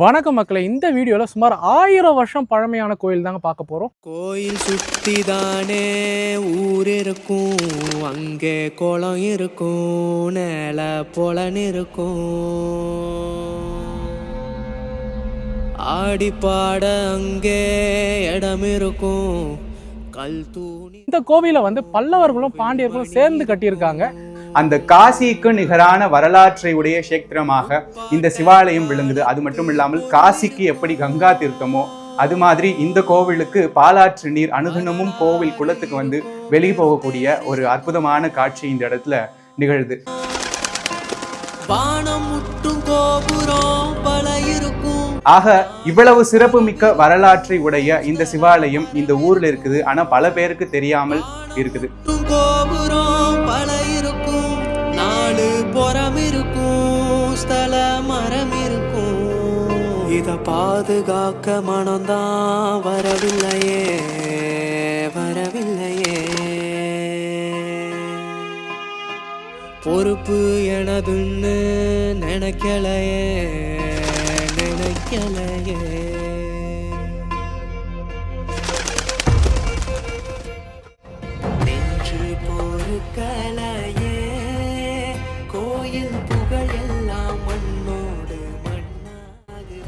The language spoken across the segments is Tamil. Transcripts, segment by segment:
வணக்கம் மக்களே. இந்த வீடியோவில் சுமார் ஆயிரம் வருஷம் பழமையான கோயில் தாங்க பார்க்க போகிறோம் கோயில் சுத்தி தானே ஊர் இருக்கும் அங்கே குளம் இருக்கும் நில புலன் இருக்கும். ஆடி பாட அங்கே இடம் இருக்கும். கல் தூணி இந்த கோவிலை வந்து பல்லவர்களும் பாண்டியர்களும் சேர்ந்து கட்டியிருக்காங்க. அந்த காசிக்கு நிகரான வரலாற்றை உடைய சேத்திரமாக இந்த சிவாலயம் விளங்குது அது மட்டும் இல்லாமல் காசிக்கு எப்படி கங்கா தீர்த்தமோ அது மாதிரி இந்த கோவிலுக்கு பாலாற்று நீர் அனுதினமும் கோவில் குளத்துக்கு வந்து வெளியே போகக்கூடிய ஒரு அற்புதமான காட்சி இந்த இடத்துல நிகழுது. ஆக இவ்வளவு சிறப்புமிக்க வரலாற்றை உடைய இந்த சிவாலயம் இந்த ஊர்ல இருக்குது. ஆனா பல பேருக்கு தெரியாமல் இருக்குது. புறம் இருக்கும் ஸ்தல மரம் இருக்கும் இத பாதுகாக்க மனம்தான் வரவில்லையே வரவில்லையே. பொறுப்பு எனதுன்னு நினைக்கலையே நினைக்கலையே.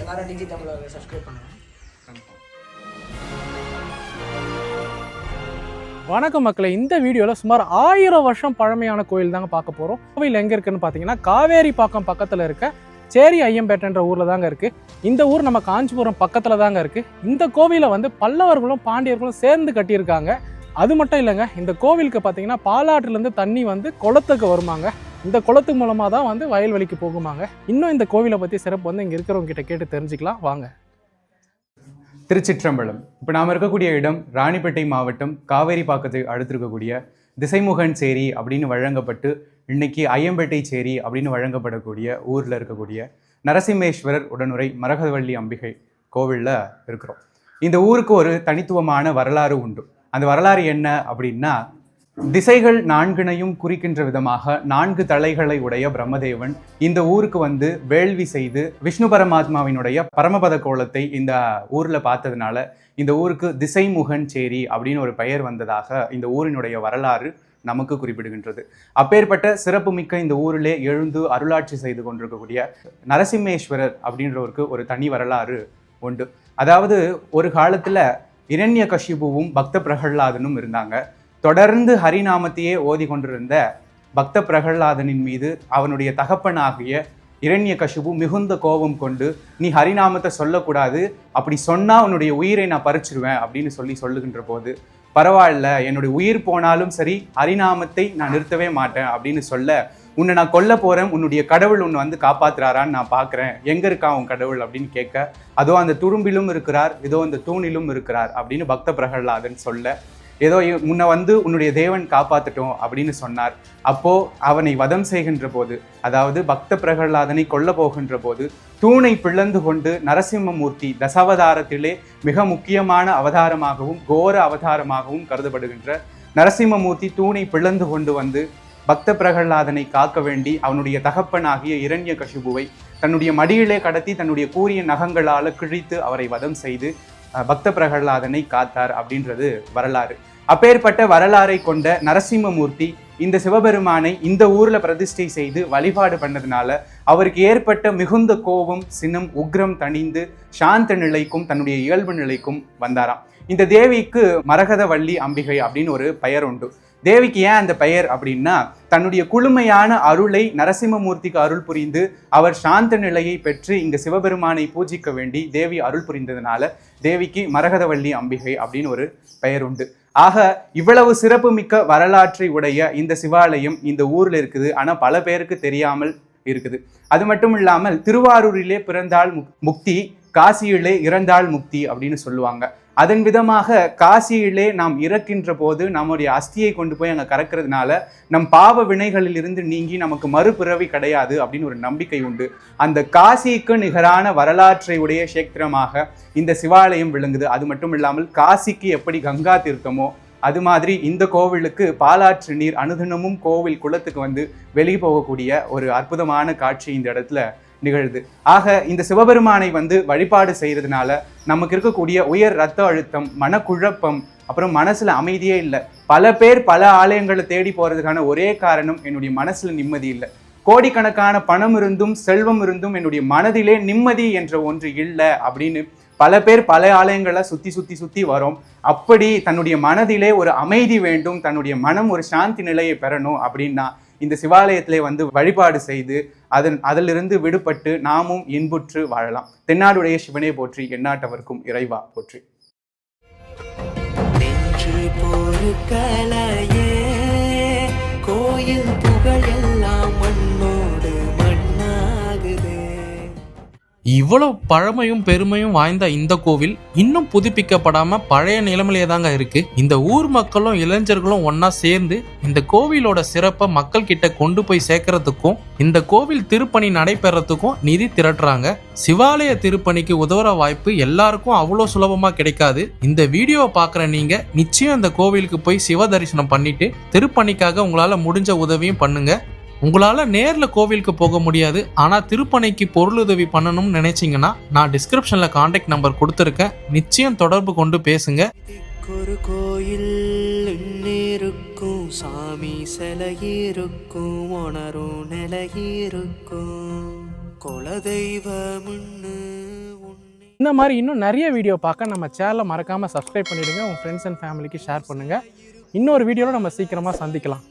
எல்லாரும் டிஜி தமிழை சப்ஸ்கிரைப் பண்ணுங்க. வணக்கம் மக்களை இந்த வீடியோவில் சுமார் ஆயிரம் வருஷம் பழமையான கோயில் தாங்க பார்க்க போகிறோம் கோவில் எங்கே இருக்குன்னு பார்த்தீங்கன்னா காவேரி பாக்கம் பக்கத்தில் இருக்க சேரி ஐயம்பேட்டைன்ற ஊரில் தாங்க இருக்குது இந்த ஊர் நம்ம காஞ்சிபுரம் பக்கத்தில் தாங்க இருக்குது இந்த கோவிலை வந்து பல்லவர்களும் பாண்டியர்களும் சேர்ந்து கட்டியிருக்காங்க. அது மட்டும் இல்லைங்க இந்த கோவிலுக்கு பார்த்தீங்கன்னா பாலாற்றிலேருந்து தண்ணி வந்து குளத்துக்கு வருமாங்க. இந்த குளத்து மூலமாக தான் வந்து வயல்வெளிக்கு போகுமாங்க. இன்னும் இந்த கோவிலை பற்றி சிறப்பு வந்து இங்கே இருக்கிறவங்க கிட்ட கேட்டு தெரிஞ்சுக்கலாம். வாங்க. திருச்சிற்றம்பலம். இப்போ நாம் இருக்கக்கூடிய இடம் ராணிப்பேட்டை மாவட்டம் காவேரி பாக்கத்தை அடுத்திருக்கக்கூடிய திசைமுகன் சேரி அப்படின்னு வழங்கப்பட்டு இன்னைக்கு ஐயம்பேட்டை சேரி அப்படின்னு வழங்கப்படக்கூடிய ஊரில் இருக்கக்கூடிய நரசிம்மேஸ்வரர் உடனுரை மரகதவள்ளி அம்பிகை கோவிலில் இருக்கிறோம். இந்த ஊருக்கு ஒரு தனித்துவமான வரலாறு உண்டு. அந்த வரலாறு என்ன அப்படின்னா திசைகள் நான்கினையும் குறிக்கின்ற விதமாக நான்கு தலைகளை உடைய பிரம்மதேவன் இந்த ஊருக்கு வந்து வேள்வி செய்து விஷ்ணு பரமாத்மாவினுடைய பரமபத கோலத்தை இந்த ஊரில் பார்த்ததுனால இந்த ஊருக்கு திசைமுகன் சேரி அப்படின்னு ஒரு பெயர் வந்ததாக இந்த ஊரினுடைய வரலாறு நமக்கு குறிப்பிடுகின்றது. அப்பேற்பட்ட சிறப்புமிக்க இந்த ஊரிலே எழுந்து அருளாட்சி செய்து கொண்டிருக்கக்கூடிய நரசிம்மேஸ்வரர் அப்படின்றவருக்கு ஒரு தனி வரலாறு உண்டு. அதாவது ஒரு காலத்தில் இரண்ய கஷிபுவும் பக்த பிரகல்லாதனும் இருந்தாங்க. தொடர்ந்து ஹரிநாமத்தையே ஓதி கொண்டிருந்த பக்த பிரகலாதனின் மீது அவனுடைய தகப்பனாகிய இரண்ய கசிபு மிகுந்த கோபம் கொண்டு நீ ஹரிநாமத்தை சொல்லக்கூடாது. அப்படி சொன்னால் உன்னுடைய உயிரை நான் பறிச்சிருவேன் அப்படின்னு சொல்லி சொல்லுகின்ற போது பரவாயில்ல என்னுடைய உயிர் போனாலும் சரி ஹரிநாமத்தை நான் நிறுத்தவே மாட்டேன் அப்படின்னு சொல்ல உன்னை நான் கொல்ல போகிறேன் உன்னுடைய கடவுள் உன்னை வந்து காப்பாத்துறாரான்னு நான் பார்க்குறேன் எங்கே இருக்கா உன் கடவுள்? அப்படின்னு கேட்க அதோ அந்த துரும்பிலும் இருக்கிறார் இதோ அந்த தூணிலும் இருக்கிறார் அப்படின்னு பக்த பிரகலாதன் சொல்ல ஏதோ முன்ன வந்து உன்னுடைய தேவன் காப்பாற்றட்டும் அப்படின்னு சொன்னார். அப்போ அவனை வதம் செய்கின்ற போது அதாவது பக்த பிரகலாதனை கொல்ல போகின்ற போது தூணை பிளந்து கொண்டு நரசிம்மமூர்த்தி தசாவதாரத்திலே மிக முக்கியமான அவதாரமாகவும் கோர அவதாரமாகவும் கருதப்படுகின்ற நரசிம்மமூர்த்தி தூணை பிளந்து கொண்டு வந்து பக்த பிரகலாதனை காக்க வேண்டி அவனுடைய தகப்பனாகிய இரண்ய கசிபுவை தன்னுடைய மடியிலே கடத்தி தன்னுடைய கூரிய நகங்களால் கிழித்து அவரை வதம் செய்து பக்த பிரகலாதனை காத்தார் அப்படின்றது வரலாறு. அப்பேற்பட்ட வரலாறை கொண்ட நரசிம்மமூர்த்தி இந்த சிவபெருமானை இந்த ஊர்ல பிரதிஷ்டை செய்து வழிபாடு பண்ணதுனால அவருக்கு ஏற்பட்ட மிகுந்த கோபம் சினம் உக்ரம் தணிந்து சாந்த நிலைக்கும் தன்னுடைய இயல்பு நிலைக்கும் வந்தாராம். இந்த தேவிக்கு மரகதவள்ளி அம்பிகை அப்படின்னு ஒரு பெயர் உண்டு. தேவிக்கு ஏன் அந்த பெயர் அப்படின்னா தன்னுடைய குளுமையான அருளை நரசிம்மமூர்த்திக்கு அருள் புரிந்து அவர் சாந்த நிலையை பெற்று இங்க சிவபெருமானை பூஜிக்க வேண்டி தேவி அருள் புரிந்ததுனால தேவிக்கு மரகதவள்ளி அம்பிகை அப்படின்னு ஒரு பெயர் உண்டு. ஆக இவ்வளவு சிறப்புமிக்க வரலாற்றை உடைய இந்த சிவாலயம் இந்த ஊரில் இருக்குது. ஆனால் பல பேருக்கு தெரியாமல் இருக்குது. அது மட்டும் இல்லாமல் திருவாரூரிலே பிறந்தால் முக்- முக்தி காசியிலே இறந்தால் முக்தி அப்படின்னு சொல்லுவாங்க. அதன் விதமாக காசியிலே நாம் இறக்கின்ற போது நம்முடைய அஸ்தியை கொண்டு போய் அங்கே கறக்கிறதுனால நம் பாவ வினைகளிலிருந்து நீங்கி நமக்கு மறுபிறவி கிடையாது அப்படின்னு ஒரு நம்பிக்கை உண்டு. அந்த காசிக்கு நிகரான வரலாற்றை உடைய சேக்கிரமாக இந்த சிவாலயம் விளங்குது. அது மட்டும் இல்லாமல் காசிக்கு எப்படி கங்கா தீர்த்தமோ அது மாதிரி இந்த கோவிலுக்கு பாலாற்று நீர் அனுதினமும் கோவில் குளத்துக்கு வந்து வெளியே போகக்கூடிய ஒரு அற்புதமான காட்சி இந்த இடத்துல நிகழுது. ஆக இந்த சிவபெருமானை வந்து வழிபாடு செய்கிறதுனால நமக்கு இருக்கக்கூடிய உயர் ரத்த அழுத்தம் மனக்குழப்பம் அப்புறம் மனசில் அமைதியே இல்லை. பல பேர் பல ஆலயங்களை தேடி போகிறதுக்கான ஒரே காரணம் என்னுடைய மனசில் நிம்மதி இல்லை. கோடிக்கணக்கான பணம் இருந்தும் செல்வம் இருந்தும் என்னுடைய மனதிலே நிம்மதி என்ற ஒன்று இல்லை அப்படின்னு பல பேர் பல ஆலயங்களை சுற்றி சுற்றி சுற்றி வரோம். அப்படி தன்னுடைய மனதிலே ஒரு அமைதி வேண்டும் தன்னுடைய மனம் ஒரு சாந்தி நிலையை பெறணும் அப்படின்னா இந்த சிவாலயத்திலே வந்து வழிபாடு செய்து அதன் அதிலிருந்து விடுபட்டு நாமும் இன்புற்று வாழலாம். தென்னாடுடைய சிவனே போற்றி எண்ணாட்டவர்க்கும் இறைவா போற்றி. கோயில் புகழெல்லாம் இவ்வளவு பழமையும் பெருமையும் வாய்ந்த இந்த கோவில் இன்னும் புதுப்பிக்கப்படாம பழைய நிலைமையிலே தாங்க இருக்கு. இந்த ஊர் மக்களும் இளைஞர்களும் ஒன்றா சேர்ந்து இந்த கோவிலோட சிறப்பை மக்கள் கிட்ட கொண்டு போய் சேர்க்கறதுக்கும் இந்த கோவில் திருப்பணி நடைபெறத்துக்கும் நிதி திரட்டுறாங்க. சிவாலய திருப்பணிக்கு உதவுற வாய்ப்பு எல்லாருக்கும் அவ்வளோ சுலபமா கிடைக்காது. இந்த வீடியோவை பார்க்குற நீங்க நிச்சயம் இந்த கோவிலுக்கு போய் சிவ தரிசனம் பண்ணிட்டு திருப்பணிக்காக உங்களால முடிஞ்ச உதவியும் பண்ணுங்க. உங்களால நேர்ல கோவிலுக்கு போக முடியாது. ஆனா திருப்பணிக்கு பொருளுதவி பண்ணணும்னு நினைச்சீங்கன்னா நான் டிஸ்கிரிப்ஷன்ல காண்டாக்ட் நம்பர் கொடுத்துருக்கேன். நிச்சயம் தொடர்பு கொண்டு பேசுங்க. ஒரு கோயில் இருக்கும் சாமி சிலையிருக்கும் உணரும் நிலையிருக்கும். குலதெய்வம்னு உன்னை இந்த மாதிரி இன்னும் நிறைய வீடியோ பார்க்க நம்ம சேனலை மறக்காமல் சப்ஸ்கிரைப் பண்ணிடுங்க. உங்கள் ஃப்ரெண்ட்ஸ் அண்ட் ஃபேமிலிக்கு ஷேர் பண்ணுங்கள் இன்னொரு வீடியோவில் நம்ம சீக்கிரமாக சந்திக்கலாம்.